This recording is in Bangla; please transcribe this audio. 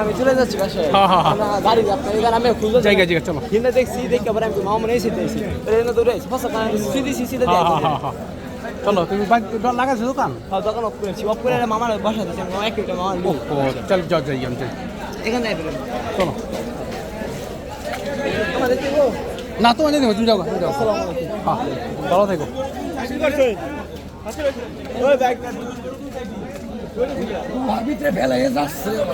আমি চলে যাচ্ছি বাসায়। হ্যাঁ, হ্যাঁ, হ্যাঁ। গাড়ি এখানে আমি খুলতে জায়গা জায়গা চলো। হিন্দে দেখছি দেখে আবার আমি মামা মনে এসে দেখছি। এখানে দৌড়ে ফসা সিধি সিধি হ্যাঁ দিয়ে হ্যাঁ হ্যাঁ হ্যাঁ। চলো। তুমি লাগাইছো দোকান? হ্যাঁ দোকান অফ করেছি। অফ করে মামার বাসা দিচ্ছি মামা এক ও চল যাও যাই আমি এখানে চলো। না যেতে হবে, তুমি যাও যাও। হ্যাঁ ভালো থেকো। O árbitro é beleza, seu.